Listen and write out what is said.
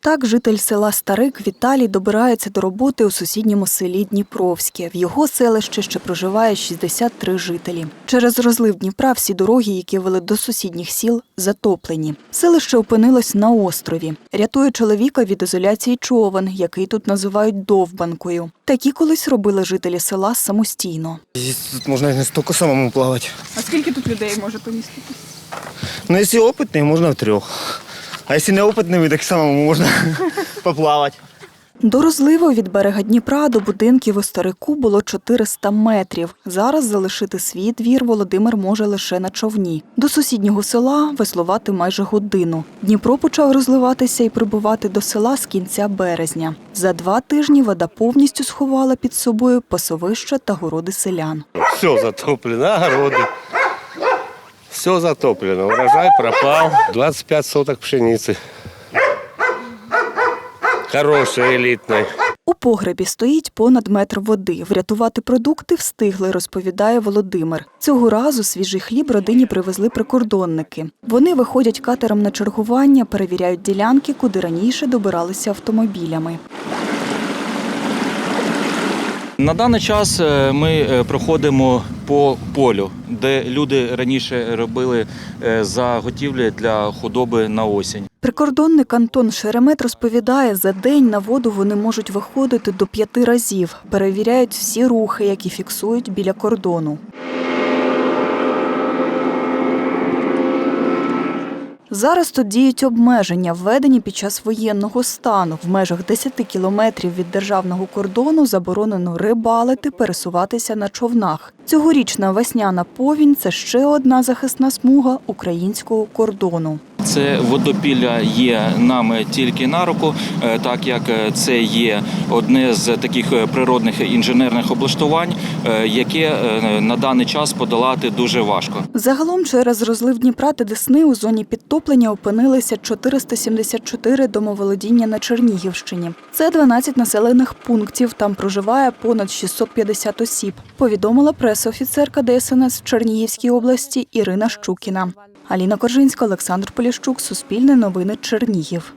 Так, житель села Старик Віталій добирається до роботи у сусідньому селі Дніпровське. В його селищі ще проживає 63 жителі. Через розлив Дніпра всі дороги, які вели до сусідніх сіл, затоплені. Селище опинилось на острові. Рятує чоловіка від ізоляції човен, який тут називають довбанкою. Такі колись робили жителі села самостійно. Тут можно не столько самому плавать. А скільки тут людей може поміститись? Но если опытный, можно в трех. А если неопытный, так самому можно поплавать. До розливу від берега Дніпра до будинків у Старику було 400 метрів. Зараз залишити свій двір Володимир може лише на човні. До сусіднього села веслувати майже годину. Дніпро почав розливатися і прибувати до села з кінця березня. За два тижні вода повністю сховала під собою пасовища та городи селян. Все затоплено, огороды. Все затоплено. Урожай пропал. 25 соток пшеницы. Хорошей, элитной. У погребі стоїть понад метр води. Врятувати продукти встигли, розповідає Володимир. Цього разу свіжий хліб родині привезли прикордонники. Вони виходять катером на чергування, перевіряють ділянки, куди раніше добиралися автомобілями. На даний час е, ми е, проходимо по полю, де люди раніше робили е, заготівлі для худоби на осінь. Прикордонник Антон Шеремет розповідає, за день на воду вони можуть виходити до п'яти разів. Перевіряють всі рухи, які фіксують біля кордону. Зараз тут діють обмеження, введені під час воєнного стану. В межах 10 кілометрів від державного кордону заборонено рибалити, пересуватися на човнах. Цьогорічна весняна повінь це ще одна захисна смуга українського кордону. Це водопілля є нам тільки на руку, е, так як е, це є одне з таких е, природних інженерних облаштувань, яке на даний час подолати дуже важко. Загалом через розлив Дніпра та Десни у зоні підтоплення опинилися 474 домоволодіння на Чернігівщині. Це 12 населених пунктів. Там проживає понад 650 осіб. Повідомила пресофіцерка ДСНС в Чернігівській області Ірина Щукіна. Аліна Коржинська, Олександр Поліщук, Суспільне новини Чернігів.